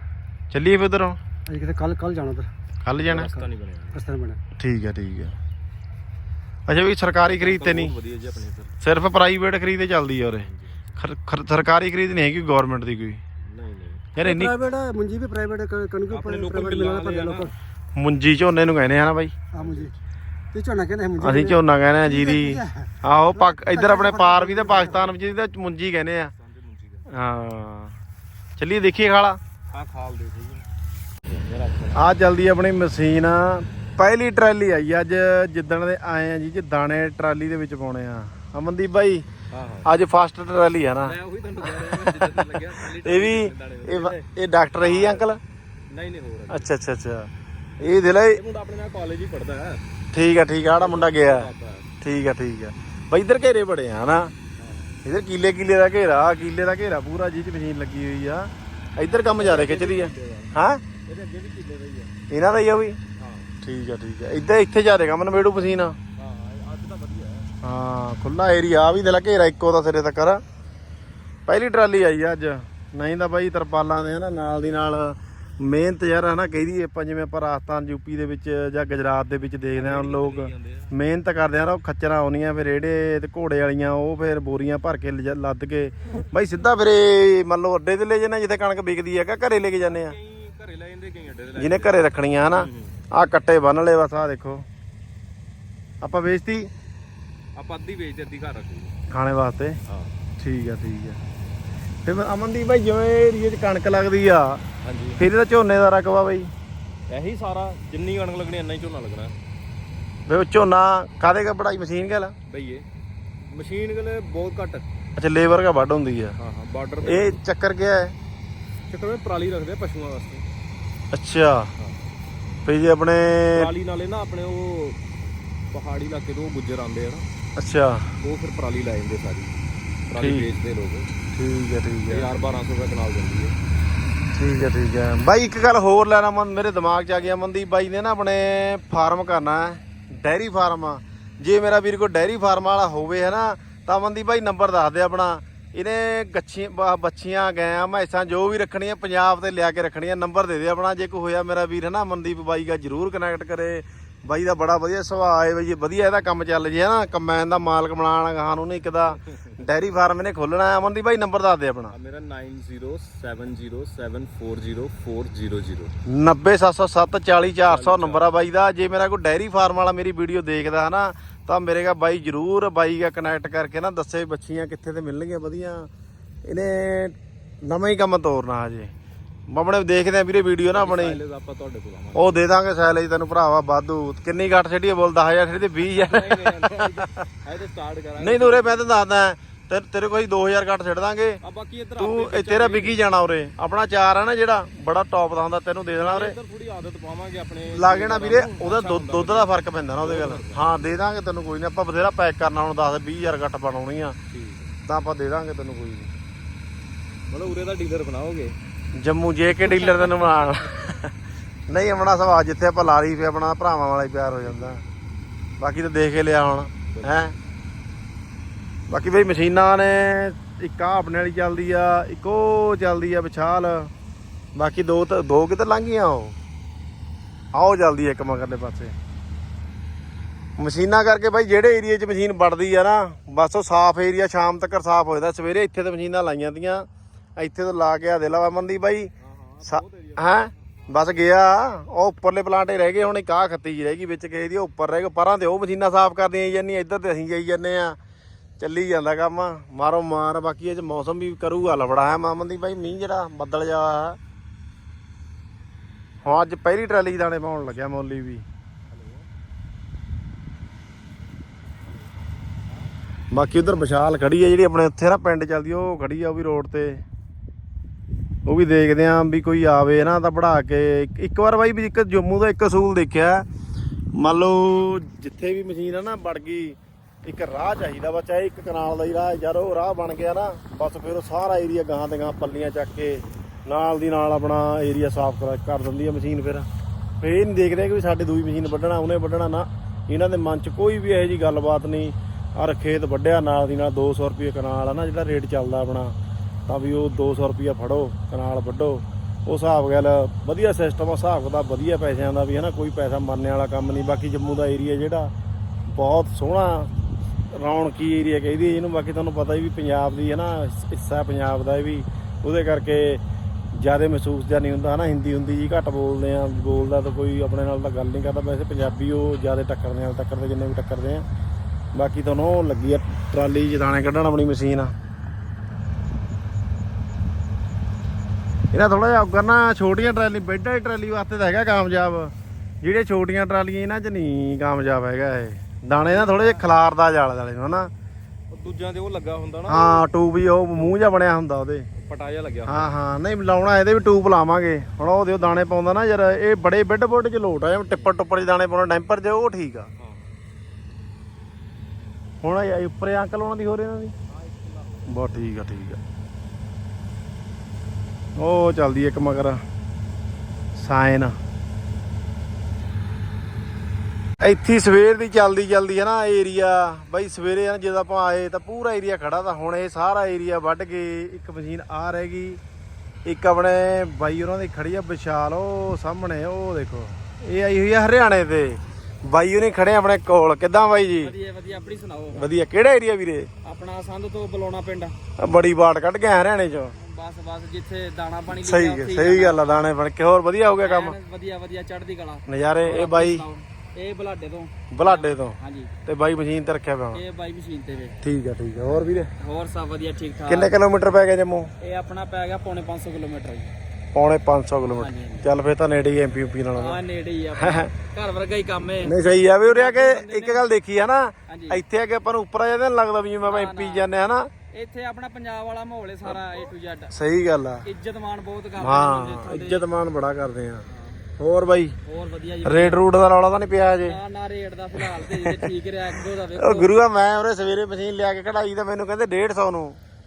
ਚੱਲੀਏ ਫਿਰ ਉਧਰੋਂ? ਅਜੇ ਕਿਤੇ ਕੱਲ ਕੱਲ ਜਾਣਾ ਉਧਰ। ਕੱਲ ਜਾਣਾ? ਰਸਤਾ ਨਹੀਂ ਬਣਿਆ। ਰਸਤੇ ਬਣਾ ਠੀਕ ਹੈ ਠੀਕ ਹੈ ਅੱਛਾ ਵੀ ਸਰਕਾਰੀ ਖਰੀਦ ਤੇ ਨਹੀਂ। ਬਹੁਤ ਵਧੀਆ ਜੀ ਆਪਣੇ ਇੱਧਰ। ਸਿਰਫ ਪ੍ਰਾਈਵੇਟ ਖਰੀਦ ਹੀ ਚੱਲਦੀ ਆ ਉਰੇ। ਖਰ- ਖਰ- ਸਰਕਾਰੀ ਖਰੀਦ ਨਹੀਂ ਹੈਗੀ ਗਵਰਨਮੈਂਟ ਦੀ ਕੋਈ। ਨਹੀਂ ਨਹੀਂ। ਯਾਰ ਇੰਨੀ ਪ੍ਰਾਈਵੇਟ ਮੁੰਜੀ ਵੀ ਪ੍ਰਾਈਵੇਟ ਕਣਕ ਆਪਣੇ local ਪ੍ਰਾਈਵੇਟ ਮਿਲਾਂ ਮਿਲਾ ਵਾਲੇ ਆ ਮੁੰਜੀ ਝੋਨੇ ਨੂੰ ਕਹਿੰਦੇ ਆ ਨਾ ਬਾਈ। ਆ ਮੁੰਜੀ। ਤੇ ਝੋਨਾ ਕਹਿੰਦੇ ਮੁੰਜੀ ਅਸੀਂ ਝੋਨਾ ਕਹਿੰਦੇ ਆ ਜੀਰੀ ਆਹੋ ਪਾਕ ਇੱਧਰ ਆਪਣੇ ਪਾਰ ਵੀ ਤੇ ਪਾਕਿਸਤਾਨ ਵਿੱਚ ਇਹਦਾ ਮੁੰਜੀ ਕਹਿੰਦੇ ਆ। ਹਾਂ। ਚੱਲੀਏ ਦੇਖੀਏ ਖਾਲਾ। ਆ ਖਾਲ ਦੇ ਜੀ। ਆ ਜਲਦੀ ਆਪਣੀ ਮਸ਼ੀਨ। ਪਹਿਲੀ ਟਰਾਲੀ ਆਈ ਅੱਜ ਜਿੱਦਣ ਦੇ ਆਏ ਆ ਜੀ ਜੀ ਦਾਣੇ ਟਰਾਲੀ ਦੇ ਵਿੱਚ ਪਾਉਣੇ ਆ। ਅਮਨਦੀਪ ਬਾਈ ਹਾਂ ਹਾਂ। ਅੱਜ ਫਸਟ ਟਰਾਲੀ ਆ ਨਾ। ਮੈਂ ਉਹੀ ਤੁਹਾਨੂੰ ਕਹਿ ਰਿਹਾ ਜਿੱਦਾਂ ਲੱਗਿਆ ਇਹ ਵੀ ਇਹ ਵਾ- ਇਹ ਡਾਕਟਰ ਹੀ ਅੰਕਲ? ਨਹੀਂ ਨਹੀਂ ਹੋਰ ਅੱਛਾ ਅੱਛਾ ਅੱਛਾ। ਇਹ ਦੇ ਲੈ। ਇਹ ਮੁੰਡਾ ਆਪਣੇ ਨਾਲ ਕਾਲਜ ਹੀ ਪੜਦਾ ਹੈ। ਠੀਕ ਆ ਠੀਕ ਆ ਆੜਾ ਮੁੰਡਾ ਗਿਆ। ਠੀਕ ਆ ਠੀਕ ਆ। ਬਾਈ ਇਧਰ ਘੇਰੇ ਬੜੇ ਆ ਨਾ ਇਧਰ ਕੀਲੇ ਕੀਲੇ ਦਾ ਘੇਰਾ ਕੀਲੇ ਦਾ ਘੇਰਾ ਪੂਰਾ ਜੀ ਚ ਮਸ਼ੀਨ ਲੱਗੀ ਹੋਈ ਆ। ਇਧਰ ਕੰਮ ਜ਼ਿਆਦਾ ਖਿੱਚਦੀ ਆ। ਹਾਂ? ਇਹਦੇ ਅੱਗੇ ਵੀ ਕਿੱਲੇ ਦਾ ਹੀ ਆ। ਇਹਨਾਂ ਦਾ ਹੀ ਆ ਵੀ? ਹਾਂ। ਠੀਕ ਆ ਠੀਕ ਆ। ਇੱਧਰ ਇੱਥੇ ਜ਼ਿਆਦਾ ਕੰਮ ਨਵੇੜੂ ਮਸ਼ੀਨ। ਹਾਂ ਅੱਜ ਤਾਂ ਵਧੀਆ ਹੈ। ਹਾਂ ਖੁੱਲਾ ਏਰੀਆ ਆ ਵੀ ਦੇ ਲਾ ਘੇਰਾ ਇੱਕੋ ਦਾ ਸਿਰੇ ਤੱਕ। ਆ ਪਹਿਲੀ ਟਰਾਲੀ ਆਈ ਆ ਅੱਜ। ਨਹੀਂ ਤਾਂ ਬਾਈ ਤਰਪਾਲਾਂ ਦੇ ਨਾ ਨਾਲ ਦੀ ਨਾਲ ਮਿਹਨਤ ਯਾਰ ਹਨਾ ਕਹਦੀ ਆਪਾਂ ਜਿਵੇਂ ਆਪਾਂ ਰਾਜਸਥਾਨ ਯੂਪੀ ਦੇ ਵਿੱਚ ਜਾਂ ਗੁਜਰਾਤ ਦੇ ਵਿੱਚ ਦੇਖਦੇ ਆ ਲੋਕ ਮਿਹਨਤ ਕਰਦੇ ਆ ਉਹ ਖੱਚਰਾਂ ਆਉਣੀਆਂ ਫਿਰ ਰੇੜੇ ਤੇ ਘੋੜੇ ਵਾਲੀਆਂ ਉਹ ਫਿਰ ਬੋਰੀਆਂ ਭਰ ਕੇ ਲੱਦ ਕੇ। ਬਾਈ ਸਿੱਧਾ ਫਿਰ ਮੰਨ ਲਓ ਅੱਡੇ ਤੇ ਲੈ ਜਾਂਦੇ ਜਿੱਥੇ ਕਣਕ ਵਿਕਦੀ ਕਿ ਘਰੇ ਲੈ ਕੇ ਜਾਂਦੇ ਆ। ਘਰੇ ਲੈ ਜਾਂਦੇ ਕਈ ਅੱਡੇ ਤੇ ਲੈ ਜਿਹਨੇ ਘਰੇ ਰੱਖਣੀਆਂ ਹਨਾ ਆ ਕੱਟੇ ਬੰਨ ਲਏ ਬਸ ਆ ਦੇਖੋ। ਆਪਾਂ ਵੇਚਤੀ? ਆਪਾਂ ਅੱਧੀ ਵੇਚ ਤੇ ਅੱਧੀ ਘਰ ਰੱਖੂ। ਖਾਣੇ ਵਾਸਤੇ? ਹਾਂ। ਠੀਕ ਆ ਠੀਕ ਆ। ਤੇ ਫਿਰ ਅਮਨਦੀਪ ਭਾਈ ਜਿਵੇਂ ਏਰੀਏ 'ਚ ਕਣਕ ਲੱਗਦੀ ਆ ਹਾਂਜੀ। ਫਿਰ ਇਹਦਾ ਝੋਨੇ ਦਾ ਰਕਬਾ ਬਾਈ। ਇਹੀ ਸਾਰਾ ਜਿੰਨੀ ਕਣਕ ਲੱਗਣੀ ਇੰਨਾ ਹੀ ਝੋਨਾ ਲੱਗਣਾ। ਵੇ ਉਹ ਝੋਨਾ ਕਾਦੇ ਕਾ ਬੜਾਈ ਮਸ਼ੀਨ ਗੱਲ ਬਈਏ ਮਸ਼ੀਨ ਗਲੇ ਬਹੁਤ ਘੱਟ। ਅੱਛਾ ਲੇਬਰ ਕਾ ਵੱਢ ਹੁੰਦੀ ਆ। ਹਾਂ ਹਾਂ ਬਾਰਡਰ ਇਹ ਚੱਕਰ ਗਿਆ ਹੈ? ਚੱਕਰ ਵਿੱਚ ਪਰਾਲੀ ਰੱਖਦੇ ਆ ਪਸ਼ੂਆਂ ਵਾਸਤੇ। ਅੱਛਾ। ਫਿਰ ਜੇ ਆਪਣੇ ਪਰਾਲੀ ਨਾਲੇ ਨਾ ਆਪਣੇ ਉਹ ਪਹਾੜੀ ਇਲਾਕੇ ਤੋਂ ਗੁੱਜਰ ਆਉਂਦੇ ਆ ਨਾ। ਅੱਛਾ। ਉਹ ਫਿਰ ਪਰਾਲੀ ਲੈ ਜਾਂਦੇ ਸਾਰੀ। ਪਰਾਲੀ ਠੀਕ। ਵੇਚਦੇ ਲੋਕ। ਠੀਕ ਹੈ ਠੀਕ ਹੈ। 1000 1200 ਰੁਪਏ ਕਨਾਲ ਦਿੰਦੀ ਹੈ। ਠੀਕ ਹੈ ਠੀਕ ਹੈ। ਬਾਈ ਇੱਕ ਗੱਲ ਹੋਰ ਲੈਣਾ ਮਨ ਮੇਰੇ ਦਿਮਾਗ 'ਚ ਆ ਗਿਆ ਮਨਦੀਪ ਬਾਈ ਨੇ ਨਾ ਆਪਣੇ ਫਾਰਮ ਕਰਨਾ ਹੈ ਡੈਰੀ ਫਾਰਮ ਜੇ ਮੇਰਾ ਵੀਰ ਕੋ ਡੈਰੀ ਫਾਰਮ ਵਾਲਾ ਹੋਵੇ ਹੈ ਨਾ ਤਾਂ ਮਨਦੀਪ ਬਾਈ ਨੰਬਰ ਦੱਸ ਦੇ ਆਪਣਾ। ਇਹਨੇ ਗੱਛੀਆਂ ਬ- ਬੱਚੀਆਂ ਗਾਂ ਮੈਸਾਂ ਜੋ ਵੀ ਰੱਖਣੀਆਂ ਪੰਜਾਬ ਤੇ ਲਿਆ ਕੇ ਰੱਖਣੀਆਂ ਨੰਬਰ ਦੇ ਦੇ ਆਪਣਾ। ਜੇ ਕੋਈ ਹੋਇਆ ਮੇਰਾ ਵੀਰ ਹੈ ਨਾ ਮਨਦੀਪ ਬਾਈ ਦਾ ਜਰੂਰ ਕਨੈਕਟ ਕਰੇ। ਬਾਈ ਦਾ ਬੜਾ ਵਧੀਆ ਸੁਭਾਅ ਹੈ ਬਈ ਵਧੀਆ ਇਹਦਾ ਕੰਮ ਚੱਲ ਜੇ ਨਾ ਕੰਬਾਈਨ ਦਾ ਮਾਲਕ ਬਣਾਉਣਾ ਗਾਹਾਂ ਨੂੰ ਨਹੀਂ ਇੱਕ ਦਾ। ਡੈਰੀ ਫਾਰਮ ਇਹਨੇ ਖੋਲਣਾ ਹੈ। ਅਮਨਦੀਪ ਬਾਈ ਨੰਬਰ ਦੱਸ ਦੇ ਆਪਣਾ। ਮੇਰਾ 9070740400 90707 ਨੰਬਰ ਆ ਬਾਈ ਦਾ। ਜੇ ਮੇਰਾ ਕੋਈ ਡੈਰੀ ਫਾਰਮ ਵਾਲਾ ਮੇਰੀ ਵੀਡੀਓ ਦੇਖਦਾ ਹਨਾ ਤਾਂ ਮੇਰੇ ਕਾ ਬਾਈ ਜਰੂਰ ਬਾਈ ਦਾ ਕਨੈਕਟ ਕਰਕੇ ਨਾ ਦੱਸੇ ਬੱਚੀਆਂ ਕਿੱਥੇ ਤੇ ਮਿਲਣਗੀਆਂ ਵਧੀਆ। ਇਹਨੇ ਨਵਾਂ ਹੀ ਕੰਮ ਤੋਰਨਾ ਹਜੇ। ਆਪਣੇ ਦੇਖਦੇ ਆ ਵੀਰੇ ਵੀਡੀਓ ਨਾ ਆਪਣੀ। ਆਪਾਂ ਤੁਹਾਡੇ ਕੋਲ ਆਵਾਂਗੇ। ਉਹ ਦੇ ਦਾਂਗੇ ਸੈਲੇਜ ਤੈਨੂੰ ਭਰਾਵਾ ਵਾਧੂ। ਕਿੰਨੀ ਘੱਟ ਛੱਡੀ ਬੋਲ 10000 ਛੱਡੀ ਤੇ 20000 ਨਹੀਂ ਨਹੀਂ ਇਹ ਤਾਂ ਸਟਾਰਟ ਕਰਾਂਗੇ। ਨਹੀਂ ਤੂੰ ਉਰੇ ਮੈਂ ਤੈਨੂੰ ਦੱਸਦਾ ਤੇ ਤੇਰੇ ਕੋਈ 2000 ਘੱਟ ਛੱਡ ਦਾਂਗੇ। ਆ ਬਾਕੀ ਇੱਧਰ ਤੂੰ ਇਹ ਤੇਰਾ ਵਿਕੀ ਜਾਣਾ ਉਰੇ। ਆਪਣਾ ਚਾਰ ਆ ਨਾ ਜਿਹੜਾ ਬੜਾ ਟੌਪ ਦਾ ਹੁੰਦਾ ਤੈਨੂੰ ਦੇ ਦੇਣਾ ਉਰੇ। ਇੱਧਰ ਥੋੜੀ ਆਦਤ ਪਾਵਾਂਗੇ ਆਪਣੇ। ਲੱਗ ਜਾਣਾ ਵੀਰੇ ਉਹਦਾ ਦੁੱਧ ਦੁੱਧ ਦਾ ਫ਼ਰਕ ਪੈਂਦਾ ਨਾ ਉਹਦੇ ਗੱਲ ਹਾਂ ਦੇ ਦਾਂਗੇ ਤੈਨੂੰ ਕੋਈ ਨਹੀਂ ਆਪਾਂ ਬਥੇਰਾ ਪੈਕ ਕਰਨਾ ਹੁਣ 10 20000 ਘੱਟ ਬਣਾਉਣੀ ਆ। ਤਾਂ ਆਪਾਂ ਦੇ ਦਾਂਗੇ ਤੈਨੂੰ ਕੋਈ ਨਹੀਂ ਮਤਲਬ ਉਰੇ ਦਾ ਡੀਲਰ ਬਣਾਓਗੇ? ਜੰਮੂ ਜੇ ਕੇ ਡੀਲਰ ਤੈਨੂੰ ਬਣਾਉਣ ਨਹੀਂ ਆਪਣਾ ਸੁਭਾਅ ਜਿੱਥੇ ਆਪਾਂ ਲਾ ਲਈ ਫੇ ਆਪਣਾ ਭਰਾਵਾਂ ਵਾਲਾ ਹੀ ਪਿਆਰ ਹੋ ਜਾਂਦਾ। ਬਾਕੀ ਤਾਂ ਦੇਖ ਕੇ ਲਿਆ ਹੁਣ ਹੈ? ਬਾਕੀ ਬਈ ਮਸ਼ੀਨਾਂ ਨੇ, ਇੱਕ ਆ ਆਪਣੇ ਵਾਲੀ ਚੱਲਦੀ ਆ, ਇੱਕ ਉਹ ਚੱਲਦੀ ਆ ਵਿਸ਼ਾਲ। ਬਾਕੀ ਦੋ ਤਾਂ ਦੋ ਕਿਤੇ ਲੰਘ ਉਹ। ਆਓ ਚੱਲਦੀ ਆ ਇੱਕ ਮਗਰਲੇ ਪਾਸੇ। ਮਸ਼ੀਨਾਂ ਕਰਕੇ ਬਾਈ ਜਿਹੜੇ ਏਰੀਆ 'ਚ ਮਸ਼ੀਨ ਵੜਦੀ ਆ ਨਾ, ਬਸ ਉਹ ਸਾਫ਼ ਏਰੀਆ ਸ਼ਾਮ ਤੱਕ ਸਾਫ਼ ਹੋ ਜਾਂਦਾ। ਸਵੇਰੇ ਇੱਥੇ ਤੇ ਮਸ਼ੀਨਾਂ ਲਾਈਆਂ ਤੀਆਂ ਇੱਥੇ ਤੋਂ ਲਾ ਕੇ ਆ ਦੇ ਲਾ ਮੰਦੀ ਬਾਈ। ਹਾਂ? ਬਸ ਗਿਆ। ਉਹ ਉੱਪਰਲੇ ਪਲਾਂਟੇ ਰਹਿ ਗਏ, ਹੁਣ ਇੱਕ ਆਹ ਖੱਤੀ ਜੀ ਰਹਿ ਗਈ ਵਿੱਚ ਕਿਸੇ ਦੀ, ਉਹ ਉੱਪਰ ਰਹਿ ਗਏ। ਪਰਾਂ ਤੇ ਉਹ ਮਸ਼ੀਨਾਂ ਸਾਫ਼ ਕਰਦੀਆਂ ਜਾਂਦੀਆਂ ਇੱਧਰ ਤੇ ਅਸੀਂ ਜਾਈ ਜਾਂਦੇ ਆ। ਚੱਲੀ ਜਾਂਦਾ ਕੰਮ। ਮਾਰੋ ਮਾਰ, ਬਾਕੀ ਅੱਜ ਮੌਸਮ ਵੀ ਕਰੂਗਾ, ਲਫੜਾ ਹੈ ਮਾਮਨ ਦੀ ਬਾਈ, ਮੀਂਹ ਜਿਹੜਾ ਬੱਦਲ ਜਾ ਹੈ। ਹਾਂ ਅੱਜ ਪਹਿਲੀ ਟਰਾਲੀ ਦਾਣੇ ਪਾਉਣ ਲੱਗਿਆ ਮੌਲੀ ਵੀ। ਬਾਕੀ ਉਧਰ ਵਿਸ਼ਾਲ ਖੜੀ ਹੈ, ਜਿਹੜੀ ਆਪਣੇ ਉੱਥੇ ਨਾ ਪਿੰਡ ਚੱਲਦੀ, ਉਹ ਖੜੀ ਆ, ਉਹ ਵੀ ਰੋਡ ਤੇ। ਉਹ ਵੀ ਦੇਖਦੇ ਆਂ ਵੀ ਕੋਈ ਆਵੇ ਨਾ ਤਾਂ ਪੜਾ ਕੇ। ਇੱਕ- ਇੱਕ ਵਾਰ ਬਾਈ ਵੀ ਇੱਕ ਜੰਮੂ ਦਾ ਇੱਕ ਅਸੂਲ ਦੇਖਿਆ। ਮੰਨ ਲਓ ਜਿੱਥੇ ਵੀ ਮਸ਼ੀਨ ਆ ਨਾ ਵੜ ਗਈ ਇੱਕ ਰਾਹ ਚਾਹੀਦਾ ਵਾ, ਚਾਹੇ ਇੱਕ ਕਨਾਲ ਦਾ ਹੀ ਰਾਹ, ਯਾਰ ਉਹ ਰਾਹ ਬਣ ਗਿਆ ਨਾ, ਬਸ ਫਿਰ ਉਹ ਸਾਰਾ ਏਰੀਆ ਗਾਹਾਂ ਤੇ ਗਾਹਾਂ ਪੱਲੀਆਂ ਚੱਕ ਕੇ ਨਾਲ ਦੀ ਨਾਲ ਆਪਣਾ ਏਰੀਆ ਸਾਫ਼ ਕਰ ਕਰ ਦਿੰਦੀ ਆ ਮਸ਼ੀਨ ਫਿਰ। ਫਿਰ ਇਹ ਨਹੀਂ ਦੇਖਦੇ ਕਿ ਵੀ ਸਾਡੇ ਦੂਈ ਮਸ਼ੀਨ ਵੱਢਣਾ, ਉਹਨੇ ਵੱਢਣਾ ਨਾ। ਇਹਨਾਂ ਦੇ ਮਨ 'ਚ ਕੋਈ ਵੀ ਇਹੋ ਜੀ ਗੱਲਬਾਤ ਨਹੀਂ। ਔਰ ਖੇਤ ਵੱਢਿਆ ਨਾਲ ਦੀ ਨਾਲ 200 ਰੁਪਏ ਕਨਾਲ ਆ ਨਾ, ਜਿਹੜਾ ਰੇਟ ਚੱਲਦਾ ਆਪਣਾ। ਤਾਂ ਵੀ ਉਹ 200 ਰੁਪਿਆ ਫੜੋ, ਕਨਾਲ ਵੱਢੋ। ਉਹ ਹਿਸਾਬ ਗੱਲ ਵਧੀਆ ਸਿਸਟਮ ਆ, ਹਿਸਾਬ ਦਾ ਵਧੀਆ ਪੈਸਿਆਂ ਦਾ ਵੀ ਹੈ ਨਾ, ਕੋਈ ਪੈਸਾ ਮਰਨੇ ਵਾਲਾ ਕੰਮ ਨਹੀਂ। ਬਾਕੀ ਜੰਮੂ ਦਾ ਏਰੀਆ ਜਿਹੜਾ ਬਹੁਤ ਸੋਹਣਾ ਰੌਣਕੀ ਏਰੀਆ ਕਹਿੰਦੀ ਹੈ ਇਹਨੂੰ, ਬਾਕੀ ਤੁਹਾਨੂੰ ਪਤਾ ਹੀ ਵੀ ਪੰਜਾਬ ਦੀ ਹੈ ਨਾ, ਹਿੱਸਾ ਪੰਜਾਬ ਦਾ ਵੀ। ਉਹਦੇ ਕਰਕੇ ਜ਼ਿਆਦਾ ਮਹਿਸੂਸ ਜਾਂ ਨਹੀਂ ਹੁੰਦਾ, ਹਨਾ, ਹਿੰਦੀ ਹੁੰਦੀ ਜੀ, ਘੱਟ ਬੋਲਦੇ ਆ, ਬੋਲਦਾ ਤਾਂ ਕੋਈ ਆਪਣੇ ਨਾਲ ਤਾਂ ਗੱਲ ਨਹੀਂ ਕਰਦਾ, ਵੈਸੇ ਪੰਜਾਬੀ ਉਹ ਜ਼ਿਆਦਾ ਟੱਕਰਦੇ ਆ ਟੱਕਰਦੇ ਜਿੰਨੇ ਵੀ ਟੱਕਰਦੇ ਆ। ਬਾਕੀ ਤੁਹਾਨੂੰ ਉਹ ਲੱਗੀ ਆ, ਟਰਾਲੀ 'ਚ ਕੱਢਣ ਆਪਣੀ ਮਸ਼ੀਨ। ਆ ਇਹਨਾਂ ਥੋੜਾ ਜਿਹਾ ਕਰਨਾ, ਛੋਟੀਆਂ ਟਰਾਲੀ ਬੈੱਡ ਵਾਲੀ ਟਰਾਲੀ ਵਾਸਤੇ ਤਾਂ ਹੈਗਾ ਕਾਮਯਾਬ। ਜਿਹੜੇ ਛੋਟੀਆਂ ਟਰਾਲੀਆਂ ਇਹਨਾਂ 'ਚ ਨਹੀਂ ਕਾਮਯਾਬ ਹੈਗਾ ਇਹ। ਦਾਣੇ ਨਾ ਥੋੜੇ ਜਿਹਾ ਖਲਾਰਦਾ ਜਾਲ ਵਾਲੇ ਨੂੰ ਹਨਾ? ਉਹ ਦੂਜਿਆਂ ਦੇ ਉਹ ਲੱਗਾ ਹੁੰਦਾ ਨਾ। ਹਾਂ ਟੂਬ ਹੀ ਉਹ ਮੂੰਹ ਜਿਹਾ ਬਣਿਆ ਹੁੰਦਾ ਉਹਦੇ। ਪਟਾਇਆ ਲੱਗਿਆ ਹਾਂ ਹਾਂ ਨਹੀਂ ਲਾਉਣਾ ਇਹਦੇ ਵੀ ਟੂਬ ਲਾਵਾਂਗੇ। ਹੁਣ ਉਹ ਦਿਓ ਦਾਣੇ ਪਾਉਂਦਾ ਨਾ ਯਾਰ ਇਹ ਬੜੇ ਬੈੱਡ ਬੋਰਡ 'ਚ ਲੋਟ ਆ ਟਿੱਪਰ ਟੁੱਪਰ 'ਚ ਦਾਣੇ ਪਾਉਣਾ ਡੈਂਪਰ 'ਚ ਉਹ ਠੀਕ ਆ। ਹੁਣ ਇਹ ਉੱਪਰ ਅੰਕਲ ਉਹਨਾਂ ਦੀ ਹੋ ਰਹੀ ਇਹਨਾਂ ਦੀ? ਬਹੁਤ ਠੀਕ ਆ ਠੀਕ ਆ। ਉਹ ਚੱਲਦੀ ਇੱਕ ਮਗਰ। ਸਾਇਨ। ਇੱਥੇ ਸਵੇਰ ਦੀ ਚੱਲਦੀ ਚੱਲਦੀ ਹੈ ਨਾ ਏਰੀਆ ਬਾਈ ਸਵੇਰੇ ਨਾ ਜਦੋਂ ਆਪਾਂ ਆਏ ਤਾਂ ਪੂਰਾ ਏਰੀਆ ਖੜਾ ਤਾਂ ਹੁਣ ਇਹ ਸਾਰਾ ਏਰੀਆ ਵੱਢ ਕੇ ਇੱਕ ਮਸ਼ੀਨ ਆ ਰਹਿ ਗਈ। ਇੱਕ ਆਪਣੇ ਬਾਈ ਉਹਨਾਂ ਦੀ ਖੜੀ ਆ ਵਿਸ਼ਾਲ ਉਹ ਸਾਹਮਣੇ ਉਹ ਦੇਖੋ ਇਹ ਆਈ ਹੋਈ ਆ ਹਰਿਆਣੇ ਤੇ। ਬਾਈ ਉਹਨੇ ਖੜੇ ਆਪਣੇ ਕੋਲ ਕਿੱਦਾਂ ਬਾਈ ਜੀ? ਵਧੀਆ ਵਧੀਆ ਆਪਣੀ ਸੁਣਾਓ। ਵਧੀਆ ਕਿਹੜਾ ਏਰੀਆ ਵੀਰੇ? ਆਪਣਾ ਸੰਦ ਤੋਂ ਬੁਲਾਉਣਾ ਪਿੰਡ। ਬੜੀ ਬਾਟ ਕੱਢ ਕੇ ਆਏ ਹਰਿਆਣੇ ਚੋਂ। ਬਸ ਬਸ ਜਿੱਥੇ ਦਾਣਾ ਪਾਣੀ ਸਹੀ ਸਹੀ ਗੱਲ ਆ। ਦਾਣੇ ਬਣ ਕੇ ਹੋਰ ਵਧੀਆ ਹੋ ਗਿਆ ਕੰਮ। ਵਧੀਆ ਵਧੀਆ ਚੜ੍ਹਦੀ ਕਲਾ। ਨਜ਼ਾਰੇ ਇਹ ਬਾਈ। ਇਹ ਬਲਾਡੇ ਤੋਂ। ਬਲਾਡੇ ਤੋਂ? ਹਾਂਜੀ। ਤੇ ਬਾਈ ਮਸ਼ੀਨ ਤੇ ਰੱਖਿਆ ਪਿਆ ਹੁਣ ਇਹ ਬਾਈ ਮਸ਼ੀਨ ਤੇ ਵੇ। ਠੀਕ ਆ ਠੀਕ ਆ। ਹੋਰ ਵੀਰੇ? ਹੋਰ ਸਭ ਵਧੀਆ ਠੀਕ ਠਾਕ। ਕਿੰਨੇ ਕਿਲੋਮੀਟਰ ਪੈ ਗਿਆ ਜੰਮੂ? ਇਹ ਆਪਣਾ ਪੈ ਗਿਆ ਪੌਣੇ 500 ਕਿਲੋਮੀਟਰ ਜੀ। ਪੌਣੇ 500 ਕਿਲੋਮੀਟਰ। ਚੱਲ ਫੇਰ ਤਾਂ ਨੇੜੇ ਹੀ ਐਮਪੀ ਯੂਪੀ ਨਾਲ। ਆ ਨੇੜੇ ਹੀ ਆ। <laughs> ਘਰ ਵਰਗਾ ਹੀ ਕੰਮ ਹੈ ਨਹੀਂ ਸਹੀ ਆ। ਵੀ ਉਰੇ ਆ ਕੇ ਇੱਕ ਗੱਲ ਦੇਖੀ ਆ ਨਾ। ਹਾਂਜੀ। ਇੱਥੇ ਆ ਕੇ ਆਪਾਂ ਨੂੰ ਉੱਪਰ ਆ ਜਾਂਦੇ ਲੱਗਦਾ ਵੀ ਜਿਵੇਂ ਆਪਾਂ ਐਮਪੀ ਜਾਂਦੇ ਆ ਨਾ ਇੱਥੇ ਆਪਣਾ ਪੰਜਾਬ ਵਾਲਾ ਮਾਹੌਲ ਹੈ ਸਾਰਾ A to Z ਸਹੀ ਗੱਲ ਆ। ਇੱਜ਼ਤ ਮਾਣ ਬਹੁਤ ਕਰਦੇ ਹਾਂ ਇੱਥੋਂ ਦੇ। ਇੱਜ਼ਤ ਮਾਨ ਬੜਾ ਕਰਦੇ ਆ। ਹੋਰ ਬਾਈ? ਹੋਰ ਵਧੀਆ ਜੀ ਰੇਟ ਰੂਟ ਦਾ ਰੌਲਾ ਤਾਂ ਨਹੀਂ ਪਿਆ ਅਜੇ ਨਾ ਨਾ ਰੇਟ ਦਾ ਫਿਲਹਾਲ ਤੇ ਜੇ ਠੀਕ ਰਿਹਾ ਅੱਗੋਂ ਦਾ ਉਹ ਵੇਖੋ ਗੁਰੂਆ ਮੈਂ ਉਹਰੇ ਸਵੇਰੇ ਮਸ਼ੀਨ ਲਿਆ ਕੇ ਕਢਾਈ ਤਾਂ ਮੈਨੂੰ ਕਹਿੰਦੇ 150 ਨੂੰ।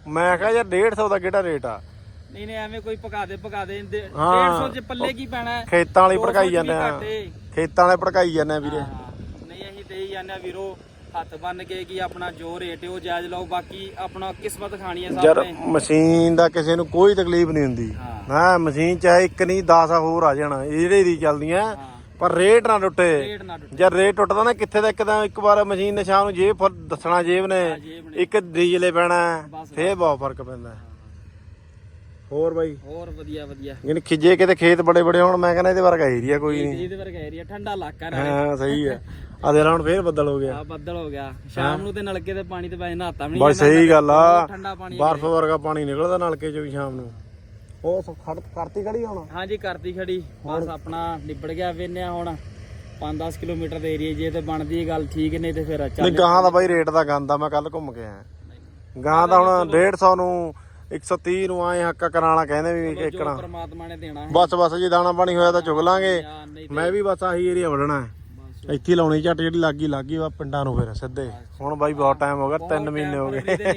ਮੈਂ ਕਿਹਾ ਯਾਰ 150 ਦਾ ਕਿਹੜਾ ਰੇਟ ਆ? ਨਹੀਂ ਨਹੀਂ ਐਵੇਂ ਕੋਈ ਪਕਾ ਦੇ ਪਕਾ ਦੇ 150 ਹਾਂ। ਚ ਪੱਲੇ ਕੀ ਪੈਣਾ ਹੈ? ਖੇਤਾਂ ਵਾਲੀ 200 ਚ ਭੜਕਾਈ ਜਾਂਦੇ ਆ। ਖੇਤਾਂ ਵਾਲੇ ਭੜਕਾਈ ਜਾਂਦੇ ਆ ਵੀਰੇ। ਨਹੀਂ ਅਸੀਂ ਤੇ ਹੀ ਜਾਂਦੇ ਆ ਵੀਰੋ ਹੱਥ ਬੰਨ ਕੇ ਕਿ ਆਪਣਾ ਜੋ ਰੇਟ ਹੈ ਉਹ ਜਾਇਜ਼ ਲਓ ਬਾਕੀ ਆਪਣਾ ਕਿਸਮਤ ਖਾਣੀ ਹੈ ਯਾਰ ਮਸ਼ੀਨ ਦਾ ਕਿਸੇ ਨੂੰ ਕੋਈ ਤਕਲੀਫ ਨਹੀਂ ਹੁੰਦੀ। ਹਾਂ। ਮਸ਼ੀਨ ਚਾਹੇ ਇੱਕ ਨਹੀਂ 10 ਹੋਰ ਆ ਜਾਣ ਜਿਹੜੇ ਦੀ ਚੱਲਦੀਆਂ ਪਰ ਰੇਟ ਨਾ ਟੁੱਟੇ। ਰੇਟ ਨਾ ਟੁੱਟੇ। ਜੇ ਰੇਟ ਟੁੱਟਦਾ ਨਾ ਕਿੱਥੇ ਦਾ ਇੱਕਦਮ ਇੱਕ ਵਾਰ ਮਸ਼ੀਨ ਨੇ ਸ਼ਾਮ ਨੂੰ ਜੇਬ ਫੁੱਲ ਦੱਸਣਾ ਜੇਬ ਨੇ ਜੇਬ ਨੇ। ਇੱਕ ਡੀਜ਼ਲੇ ਪੈਣਾ ਬਸ, ਫੇਰ ਬਹੁਤ ਫ਼ਰਕ ਪੈਂਦਾ। ਹੋਰ ਬਾਈ? ਹੋਰ ਵਧੀਆ ਵਧੀਆ। ਯਾਨੀ ਖਿਜੇ ਕਿਤੇ ਖੇਤ ਬੜੇ ਬੜੇ ਹੋਣ ਮੈਂ ਕਹਿੰਦਾ ਇਹਦੇ ਵਰਗਾ ਏਰੀਆ ਕੋਈ ਨਹੀਂ। ਇਹਦੇ ਵਰਗਾ ਏਰੀਆ ਠੰਡਾ ਇਲਾਕਾ ਨਾਲੇ। ਹਾਂ ਸਹੀ ਹੈ <laughs> ਆ ਦੇ ਹੁਣ ਫੇਰ ਬੱਦਲ ਹੋ ਗਿਆ। ਆ ਬੱਦਲ ਹੋ ਗਿਆ। ਸ਼ਾਮ ਨੂੰ ਤੇ ਨਲਕੇ ਤੇ ਪਾਣੀ ਤੇ ਬੈ ਨਹਾਤਾ ਵੀ ਨਹੀਂ ਬਸ ਸਹੀ ਗੱਲ ਆ। ਠੰਡਾ ਪਾਣੀ ਬਰਫ਼ ਵਰਗਾ ਪਾਣੀ ਨਿਕਲਦਾ ਨਲਕੇ ਚੋਂ ਵੀ ਸ਼ਾਮ ਨੂੰ। ਉਹ ਸ- ਖੜ ਕਰਤੀ ਖੜੀ ਹੁਣ? ਹਾਂਜੀ ਕਰਤੀ ਖੜੀ। ਬਸ ਆਪਣਾ ਨਿਬੜ ਗਿਆ ਵੇਨਿਆ ਹੁਣ। 5-10 ਕਿਲੋਮੀਟਰ ਦੇ ਏਰੀਆ ਜੇ ਤੇ ਬਣਦੀ ਹੈ ਗੱਲ ਠੀਕ ਨਹੀਂ ਤੇ ਫਿਰ ਨਹੀਂ ਚੱਲ ਗਾਂ ਦਾ ਬਾਈ ਰੇਟ ਦਾ ਗੰਦਾ ਮੈਂ ਕੱਲ ਘੁੰਮ ਕੇ ਆਇਆ। ਗਾਂ ਦਾ ਹੁਣ 150 ਨੂੰ 130 ਨੂੰ ਆਏ ਹੱਕਾ ਕਰਾਣਾ ਕਹਿੰਦੇ ਵੀ ਇੱਕਣਾ ਪ੍ਰਮਾਤਮਾ ਨੇ ਦੇਣਾ। ਬਸ ਬਸ ਜੇ ਦਾਣਾ ਪਾਣੀ ਹੋਇਆ ਤਾਂ ਚੁਗ ਲਾਂਗੇ। ਮੈਂ ਵੀ ਬਸ ਆਹੀ ਏਰੀਆ ਵੜਨਾ ਹੈ। ਇੱਥੇ ਹੀ ਲਾਉਣੀ ਝੱਟ ਜਿਹੜੀ ਲੱਗੀ ਲੱਗੀ ਵਾ ਪਿੰਡਾਂ ਨੂੰ ਫਿਰ ਸਿੱਧੇ। ਹੁਣ ਬਾਈ ਬਹੁਤ ਟਾਈਮ ਹੋ ਗਿਆ 3 ਮਹੀਨੇ ਹੋ ਗਏ। ਦੇ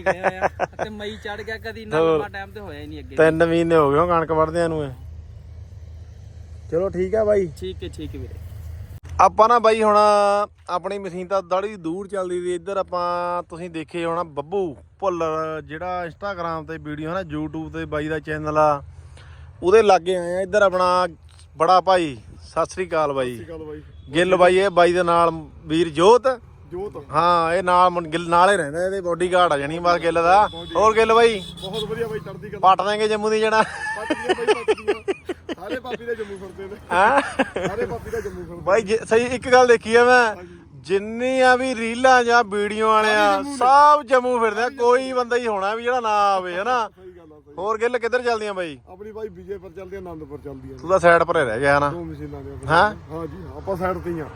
ਤੇ ਮਈ ਚੜ ਗਿਆ ਕਦੀ ਇੰਨਾ ਲੰਮਾ ਟਾਈਮ ਤੇ ਹੋਇਆ ਹੀ ਨਹੀਂ ਅੱਗੇ। 3 ਮਹੀਨੇ ਹੋ ਗਏ ਹੁਣ ਕਣਕ ਵੜਦਿਆਂ ਨੂੰ ਇਹ। ਚਲੋ ਠੀਕ ਆ ਬਾਈ। ਠੀਕ ਹੈ ਠੀਕ ਹੈ ਵੀਰੇ। ਆਪਾਂ ਨਾ ਬਾਈ ਹੁਣ ਆਪਣੀ ਮਸ਼ੀਨ ਤਾਂ ਦਾੜੀ ਦੂਰ ਚੱਲਦੀ ਸੀ ਇੱਧਰ ਆਪਾਂ ਤੁਸੀਂ ਦੇਖੇ ਹੋਣਾ ਬੱਬੂ ਭੁੱਲਰ ਜਿਹੜਾ ਇੰਸਟਾਗ੍ਰam ਤੇ ਵੀਡੀਓ ਨਾ YouTube ਤੇ ਬਾਈ ਦਾ ਚੈਨਲ ਆ ਉਹਦੇ ਲਾਗੇ ਆਏ ਆ। ਇੱਧਰ ਆਪਣਾ ਬੜਾ ਭਾਈ ਸਤਿ ਸ੍ਰੀ ਅਕਾਲ ਬਾਈ। ਗੱਲ ਬਾਈ। ਗਿੱਲ ਬਾਈ ਇਹ ਬਾਈ ਦੇ ਨਾਲ ਵੀਰ ਜੋਤ। ਜੋਤ। ਹਾਂ ਇਹ ਨਾਲ ਮੁੰ- ਗਿੱਲ ਨਾਲ ਹੀ ਰਹਿੰਦਾ ਇਹਦੇ ਬਾਡੀਗਾਰਡ ਆ ਜਾਣੀ ਬਸ ਗਿੱਲ ਦਾ। ਹੋਰ ਗਿੱਲ ਬਾਈ? ਬਹੁਤ ਵਧੀਆ ਬਾਈ ਚੜਦੀ ਗੱਲ ਪੱਟ ਦੇਂਗੇ ਜੰਮੂ ਦੀ ਜਣਾ। ਪੱਟੀਆਂ ਬਾਈ ਪੱਟੀਆਂ ਸਾਰੇ ਪਾਪੀ ਦਾ ਜੰਮੂ ਫਿਰਦੇ ਨੇ। ਹਾਂ? ਸਾਰੇ ਪਾਪੀ ਦਾ ਜੰਮੂ ਫਿਰਦੇ ਬਾਈ ਜੇ- ਸਹੀ ਇੱਕ ਗੱਲ ਦੇਖੀ ਆ ਮੈਂ। ਜਿੰਨੀ ਆ ਵੀ ਰੀਲਾਂ ਜਾਂ ਵੀਡੀਓ ਵਾਲੇ ਆ ਸਭ ਜੰਮੂ ਫਿਰਦੇ ਆ ਕੋਈ ਬੰਦਾ ਹੀ ਹੋਣਾ ਵੀ ਜਿਹੜਾ ਨਾ ਆਵੇ ਹਨਾ? ਹੋਰ ਗਿੱਲ ਕਿੱਧਰ ਚੱਲਦੀਆਂ ਬਾਈ? ਆਪਣੀ ਬਾਈ ਵਿਜੇ ਪਰ ਚੱਲਦੀ ਆ ਆਨੰਦਪੁਰ ਚੱਲਦੀ ਆ ਤੂੰ ਤਾਂ ਸਾਈਡ ਪਰੇ ਰਹਿ ਗਿਆ ਹਨਾ ਦੋ ਮਸ਼ੀਨਾਂ ਦੇ ਹਾਂ? ਹਾਂ ਜੀ ਆਪਾਂ ਸਾਈਡ ਤੇ ਹੀ ਆ।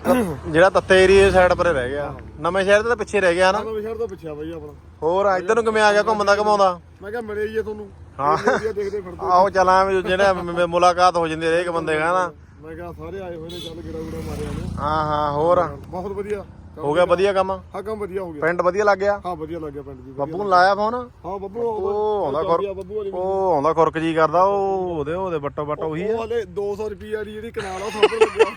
ਜਿਹੜਾ ਤੱਤੇ ਏਰੀਏ ਸਾਈਡ ਪਰੇ ਰਹਿ ਗਿਆ। ਨਵੇਂ ਸ਼ਹਿਰ ਤਾਂ ਪਿੱਛੇ ਰਹਿ ਗਿਆ ਹਨਾ ਨਵੇਂ ਸ਼ਹਿਰ ਤੋਂ ਪਿੱਛਿਆ ਬਾਈ ਆਪਣਾ। ਹੋਰ ਆ, ਇੱਧਰ ਨੂੰ ਕਿਵੇਂ ਆ ਗਿਆ ਘੁੰਮਦਾ ਘਮਾਉਂਦਾ? ਮੈਂ ਕਿਹਾ ਮਿਲੇ ਆ ਤੁਹਾਨੂੰ। ਹਾਂ। ਵਧੀਆ ਦੇਖਦੇ ਫਿਰਦੇ ਆਓ ਚਲਾਂ ਵੀ ਜਿਹੜੇ ਮੁਲਾਕਾਤ ਹੋ ਜਾਂਦੀ ਹਰੇਕ ਬੰਦੇ ਦਾ ਨਾ? ਮੈਂ ਕਿਹਾ ਸਾਰੇ ਆਏ ਹੋਏ ਨੇ ਚੱਲ ਗਿਰਾ ਗੁੜਾ ਮਾਰਿਆ ਨੇ। ਹਾਂ ਹਾਂ ਹੋਰ? ਬਹੁਤ ਵਧੀਆ। ਹੋ ਗਿਆ ਵਧੀਆ ਕੰਮ? ਹਾਂ ਕੰਮ ਵਧੀਆ ਹੋ ਗਿਆ। ਪਿੰਡ ਵਧੀਆ ਲੱਗ ਗਿਆ? ਹਾਂ ਵਧੀਆ ਲੱਗਿਆ ਪਿੰਡ ਜੀ ਬੱਬੂ ਨੂੰ ਲਾਇਆ ਫੋਨ ਹਾਂ ਬੱਬੂ ਉਹ ਆਉਂਦਾ ਖੁਰ ਉਹ ਆਉਂਦਾ ਖੁਰਕ ਜੀ ਕਰਦਾ ਉਹ ਉਹਦੇ ਉਹਦੇ ਬੱਟੋ ਬੱਟ ਉਹੀ ਉਹ ਹਲੇ 200 ਰੁਪਏ ਵਾਲੀ ਜਿਹੜੀ ਕਨਾਲ ਆ ਉਹ ਸਭ ਲੱਗਿਆ।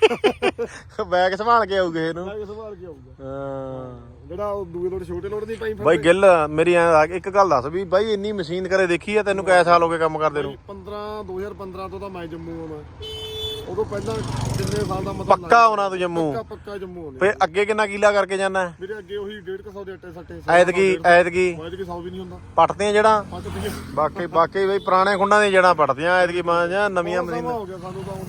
ਆ <laughs> ਬੈਗ ਸੰਭਾਲ ਕੇ ਆਊਗੇ ਇਹਨੂੰ ਮੈਂ ਸੰਭਾਲ ਕੇ ਆਊਗਾ। ਹਾਂ। ਜਿਹੜਾ ਉਹ ਦੂਏ ਲੋਟ ਛੋਟੇ ਲੋਟ ਨਹੀਂ ਪਾਈ ਬਾਈ ਗਿੱਲ ਮੇਰੀ ਇੱਕ ਗੱਲ ਦੱਸ ਵੀ ਬਾਈ ਇੰਨੀ ਮਸ਼ੀਨ ਕਰੇ ਦੇਖੀ ਆ ਤੈਨੂੰ ਕਿੰਨੇ ਸਾਲ ਹੋ ਗਏ ਕੰਮ ਕਰਦੇ ਨੂੰ। 15 2015 ਤੋਂ ਤਾਂ ਮੈਂ ਜੰਮੂ ਆਉਣਾ। ਉਦੋਂ ਪਹਿਲਾਂ ਕਿੰਨੇ ਸਾਲ ਦਾ ਮਤਲਬ ਪੱਕਾ ਆਉਣਾ ਤੂੰ ਜੰਮੂ। ਪੱਕਾ ਪੱਕਾ ਜੰਮੂ हाँ। ਫੇ ਅੱਗੇ ਕਿੰਨਾ ਕੀਲਾ ਕਰਕੇ ਜਾਣਾ? ਮੇਰੇ ਅੱਗੇ ਉਹੀ 150 ਦੇ ਅੱਟੇ ਸੱਟੇ ਐਤਕੀ ਐਤਕੀ। ਮੈਂ ਕਿ 100 ਵੀ ਨਹੀਂ ਹੁੰਦਾ। ਪੱਟਦੀਆਂ ਜਿਹੜਾ? ਪੱਟ ਤੇ ਬਾਕੀ ਬਾਕੀ ਬਈ ਪੁਰਾਣੇ ਖੁੰਡਾਂ ਦੀਆਂ ਜੜਾਂ ਪੱਟਦੀਆਂ ਐਤਕੀ ਮਾਂ ਜਾਂ ਨਵੀਆਂ ਮਸ਼ੀਨਾਂ।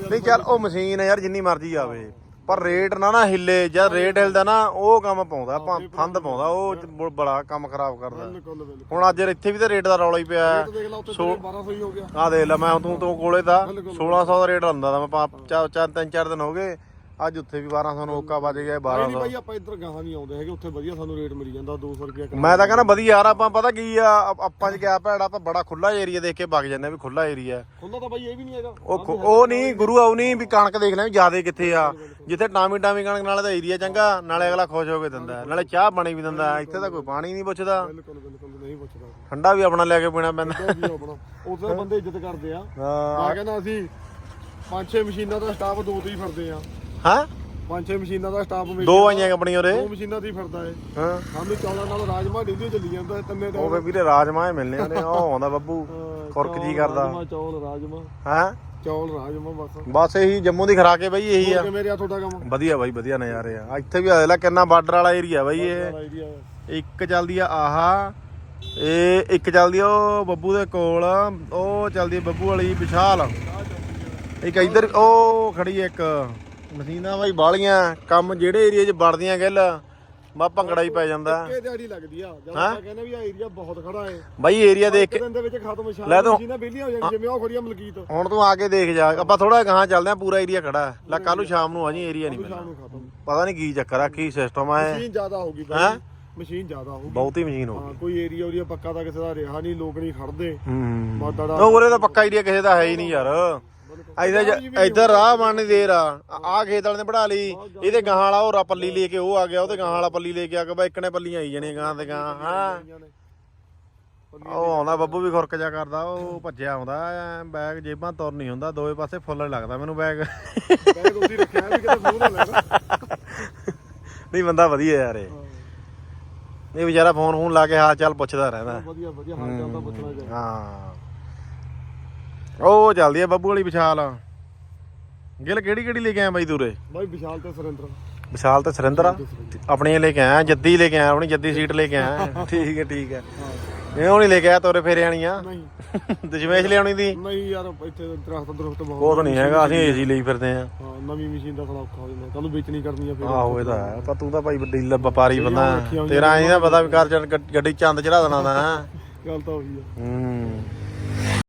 ਨਹੀਂ ਚੱਲ ਉਹ ਮਸ਼ੀਨ ਹੈ ਯਾਰ ਜਿੰਨੀ ਮਰਜ਼ੀ ਆਵੇ। ਪਰ ਰੇਟ ਨਾ ਨਾ ਹਿੱਲੇ ਜਦ ਰੇਟ ਹਿਲਦਾ ਨਾ ਉਹ ਕੰਮ ਪਾਉਂਦਾ ਆਪਾਂ ਫੰਦ ਪਾਉਂਦਾ ਉਹ ਬ- ਬੜਾ ਕੰਮ ਖਰਾਬ ਕਰਦਾ। ਬਿਲਕੁਲ ਬਿਲਕੁਲ। ਹੁਣ ਅੱਜ ਇੱਥੇ ਵੀ ਤਾਂ ਰੇਟ ਦਾ ਰੌਲਾ ਹੀ ਪਿਆ। ਰੇਟ ਦੇਖ ਲਾ ਉੱਤੇ ਤੇਰੇ 1200 ਹੀ ਹੋ ਗਿਆ। ਆ ਦੇਖ ਲੈ ਮੈਂ ਤੂੰ ਤੂੰ ਕੋਲੇ ਦਾ 1600 ਦਾ ਰੇਟ ਹੁੰਦਾ ਤਾਂ ਮੈਂ ਪਾ- ਚਾ- ਚਾ- ਤਿੰਨ ਚਾਰ ਦਿਨ ਹੋ ਗਏ ਅੱਜ ਉੱਥੇ ਵੀ 1200 ਨੂੰ ਓਕਾ ਵੱਜ ਗਿਆ ਨਹੀਂ 1200 ਭਾਈ ਆਪਾਂ ਇੱਧਰ ਗਾਹਾਂ ਨਹੀਂ ਆਉਂਦੇ ਹੈਗੇ ਉੱਥੇ ਵਧੀਆ ਸਾਨੂੰ ਰੇਟ ਮਿਲ ਜਾਂਦਾ 200 ਰੁਪਏ ਮੈਂ ਤਾਂ ਕਹਿੰਦਾ ਵਧੀਆ ਯਾਰ ਆਪਾਂ ਪਤਾ ਕੀ ਆ ਆਪ- ਆਪਾਂ ਚ ਗਿਆ ਭੈੜਾ ਆਪਾਂ ਬੜਾ ਖੁੱਲਾ ਏਰੀਆ ਦੇਖ ਕੇ ਵਗ ਜਾਂਦੇ ਆ ਵੀ ਖੁੱਲਾ ਏਰੀਆ। ਖੁੱਲਾ ਤਾਂ ਭਾਈ ਇਹ ਵੀ ਨਹੀਂ ਹੈਗਾ। ਉਹ ਖੁ- ਉਹ ਨਹੀਂ ਗੁਰੂ ਆਉ ਨਹੀਂ ਵੀ ਕਣਕ ਦੇਖ ਲੈ ਜਿਆਦੇ ਕਿੱਥੇ ਆ। ਜਿੱਥੇ ਟਾਮੀ ਟਾਮੀ ਕਣਕ ਨਾਲੇ ਤਾਂ ਏਰੀਆ ਚੰਗਾ ਨਾਲੇ ਅਗਲਾ ਖੁਸ਼ ਹੋ ਕੇ ਦਿੰਦਾ ਨਾਲੇ ਚਾਹ ਪਾਣੀ ਵੀ ਦਿੰਦਾ ਇੱਥੇ ਤਾਂ ਕੋਈ ਪਾਣੀ ਨਹੀਂ ਪੁੱਛਦਾ। ਬਿਲਕੁਲ ਬਿਲਕੁਲ ਨਹੀਂ ਪੁੱਛਦਾ। ਠੰਡਾ ਵੀ ਆਪਣਾ ਲੈ ਕੇ ਪੀਣਾ ਪੈਂਦਾ। ਉਹ ਵੀ ਆਪਣਾ। ਬੰਦੇ ਇੱਜ਼ਤ ਕਰਦੇ ਆ। ਮੈਂ ਕਹਿੰਦਾ ਅਸੀਂ ਪੰਜ ਛੇ ਮਸ਼ੀਨਾਂ ਦਾ ਸਟਾਫ ਦੋ ਤੇ ਹੀ ਫਿਰਦੇ ਆ। ਹਾਂ? ਪੰਜ ਛੇ ਮਸ਼ੀਨਾਂ ਦਾ ਸਟਾਫ ਦੋ ਆਈਆਂ ਕੰਪਨੀਆਂ ਉਰੇ? ਦੋ ਮਸ਼ੀਨਾਂ ਹੀ ਫਿਰਦਾ ਏ ਹਾਂ। ਸਾਨੂੰ ਚੌਲਾਂ ਨਾਲ ਰਾਜਮਾ ਡੇਲੀ ਚੱਲੀ ਜਾਂਦਾ ਤਿੰਨੇ ਉਹ ਫੇ ਵੀਰੇ ਰਾਜਮਾਹ ਹੀ ਮਿਲਨੇ ਨੇ ਉਹ ਆਉਂਦਾ ਬੱਬੂ ਖੁਰਕ ਜੀ ਕਰਦਾ। ਰਾਜਮਾ ਚੌਲ ਰਾਜਮਾ ਹਾਂ? ਚੌਲ ਰਾਜਮਾ ਬਸ? ਬਸ ਇਹੀ ਜੰਮੂ ਦੀ ਖਰਾਕ ਹੈ ਬਈ ਇਹੀ ਆ। ਕਿਵੇਂ ਰਿਹਾ ਤੁਹਾਡਾ ਕੰਮ? ਵਧੀਆ ਬਾਈ ਵਧੀਆ ਨਜ਼ਾਰੇ ਆ। ਇੱਥੇ ਵੀ ਆ ਦੇਖ ਲੈ ਕਿੰਨਾ ਬਾਰਡਰ ਵਾਲਾ ਏਰੀਆ ਬਾਈ ਇਹ। ਇੱਕ ਚੱਲਦੀ ਆ ਆਹਾ ਇਹ ਇੱਕ ਚੱਲਦੀ ਆ ਉਹ ਬੱਬੂ ਦੇ ਕੋਲ ਉਹ ਚੱਲਦੀ ਆ ਬੱਬੂ ਵਾਲੀ ਵਿਸ਼ਾਲ। ਇੱਕ ਇੱਧਰ ਉਹ ਖੜੀ ਆ ਇੱਕ। ਮਸ਼ੀਨਾਂ ਬਾਈ ਬਾਲੀਆਂ ਕੰਮ ਜਿਹੜੇ ਏਰੀਆ 'ਚ ਵੜਦੀਆਂ ਗੱਲ। ਮਾ ਭੰਗੜਾ ਹੀ ਪੈ ਜਾਂਦਾ। ਇਹ ਦਿਹਾੜੀ ਲੱਗਦੀ ਆ। ਜਦ ਕਹਿੰਦੇ ਵੀ ਆ ਏਰੀਆ ਬਹੁਤ ਖੜਾ ਏ। ਬਾਈ ਏਰੀਆ ਦੇਖ ਕੇ ਦਿਨ ਦੇ ਵਿੱਚ ਖਤਮ ਸ਼ਾਮ ਲੈ ਤੂੰ- ਹੋ ਜਿਵੇਂ ਉਹ ਆ ਮਲਕੀਤ। ਹੁਣ ਤੂੰ ਆ ਕੇ ਦੇਖ ਜਾ। ਆਪਾਂ ਥੋੜਾ ਗਾਹਾਂ ਚੱਲਦੇ ਆ ਪੂਰਾ ਏਰੀਆ ਖੜਾ ਹੈ। ਲੈ ਕੱਲ ਨੂੰ ਸ਼ਾਮ ਨੂੰ ਆ ਜੀ ਏਰੀਆ ਨਹੀਂ ਸ਼ਾਮ ਮਿਲਣਾ ਨੂੰ ਪਤਾ ਨਹੀਂ ਕੀ ਚੱਕਰ ਆ ਕੀ ਸਿਸਟਮ ਆ ਮਸ਼ੀਨ ਜ਼ਿਆਦਾ ਹੋਊਗੀ ਹੈਂ? ਬਾਈ ਮਸ਼ੀਨ ਜ਼ਿਆਦਾ ਹੋਊਗੀ। ਬਹੁਤੀ ਮਸ਼ੀਨ ਹੋ ਹਾਂ ਕੋਈ ਏਰੀਆ ਉਰੀਆ ਪੱਕਾ ਤਾਂ ਕਿਸੇ ਦਾ ਰਿਹਾ ਨਹੀਂ ਲੋਕ ਨਹੀਂ ਖੜਦੇ। ਮਾਤਾ ਦਾ ਤਾਂ ਪੱਕਾ ਏਰੀਆ ਕਿਸੇ ਦਾ ਹੈ ਹੀ ਨਹੀਂ ਯਾਰ। ਇੱਧਰ ਇੱਧਰ ਰਾਹ ਬਣਨੀ ਦੇਰ ਆ। ਆ ਖੇਤ ਵਾਲੇ ਨੇ ਬਣਾ ਲਈ। ਇਹਦੇ ਗਾਂ ਵਾਲਾ ਉਹ ਪੱਲੀ ਲੈ ਕੇ ਉਹ ਆ ਗਿਆ ਉਹਦੇ ਗਾਂ ਵਾਲਾ ਪੱਲੀ ਲੈ ਕੇ ਆ ਗਿਆ ਬਈ ਇੱਕ ਨੇ ਪੱਲੀਆਂ ਆਈ ਜਾਣੀਆਂ ਗਾਂ ਤੇ ਗਾਂ ਹਾਂ। ਉਹ ਆਉਂਦਾ ਬੱਬੂ ਵੀ ਖੁਰਕ ਜਾ ਕਰਦਾ ਉਹ ਭੱਜਿਆ ਆਉਂਦਾ ਬੈਗ ਜੇਬਾਂ ਤੁਰ ਨਹੀਂ ਹੁੰਦਾ ਦੋਵੇਂ ਪਾਸੇ ਫੁੱਲ ਲੱਗਦਾ ਮੈਨੂੰ ਬੈਗ। ਕਹਿੰਦੇ ਤੁਸੀਂ ਰੱਖਿਆ ਵੀ ਕਿਤੇ ਫੋਨ ਨਾ ਲੈਣਾ ਨਹੀਂ ਬੰਦਾ ਵਧੀਆ ਯਾਰ ਇਹ। ਇਹ ਵਿਚਾਰਾ ਫੋਨ ਫੋਨ ਲਾ ਕੇ ਹਾਲ ਚਾਲ ਪੁੱਛਦਾ ਰਹਿੰਦਾ। ਵਧੀਆ ਵਧੀਆ ਹਾਲ ਚਾਲ ਦਾ ਪੁੱਛਣਾ ਚਾਹੀਦਾ। ਹਾਂ। ਉਹ ਚੱਲਦੀ ਆ ਬੱਬੂ ਵਾਲੀ ਵਿਸ਼ਾਲ। ਗਿਲ ਕਿਹੜੀ ਕਿਹੜੀ ਲੈ ਕੇ ਆਇਆ ਬਾਈ ਤੂਰੇ ਬਾਈ ਵਿਸ਼ਾਲ ਤੇ ਸੁਰਿੰਦਰ। ਵਿਸ਼ਾਲ ਤੇ ਸੁਰਿੰਦਰ ਆਪਣੀਆਂ ਲੈ ਕੇ ਆਇਆ ਜੱਦੀ ਲੈ ਕੇ ਆਇਆ ਆਪਣੀ ਜੱਦੀ ਸੀਟ ਲੈ ਕੇ ਆਇਆ। ਠੀਕ ਹੈ ਠੀਕ ਹੈ। ਇਹ ਉਹ ਨਹੀਂ ਲੈ ਕੇ ਆਇਆ ਤੋਰੇ ਫੇਰੇ ਆਣੀਆਂ ਨਹੀਂ। <laughs> ਦਸ਼ਮੇਸ਼ ਲਿਆਉਣੀ ਦੀ? ਨਹੀਂ ਯਾਰ ਇੱਥੇ ਦਰਖਤ ਦਰਖਤ ਬਹੁਤ ਉਹ ਤਾਂ ਨਹੀਂ ਹੈਗਾ ਅਸੀਂ ਏਸੀ ਲਈ ਫਿਰਦੇ ਆ ਹਾਂ ਨਵੀਂ ਮਸ਼ੀਨ ਦਾ ਔਖਾ ਹੋ ਜਾਂਦਾ। ਕੱਲ ਵੇਚਣੀ ਕਰਨੀ ਆ ਫਿਰ। ਆਹੋ ਇਹ ਤਾਂ ਹੈ। ਪਰ ਤੂੰ ਤਾਂ ਭਾਈ ਡੀਲਰ ਵਪਾਰੀ ਬੰਦਾ। ਤੇਰਾ ਐਂ ਨਾ ਪਤਾ ਵੀ ਚ ਗੱਡੀ ਚੰਦ ਚੜਾ ਦੇਣਾ ਦਾ ਗੱਲ ਤਾਂ ਉਹੀ ਆ। ਹੂੰ।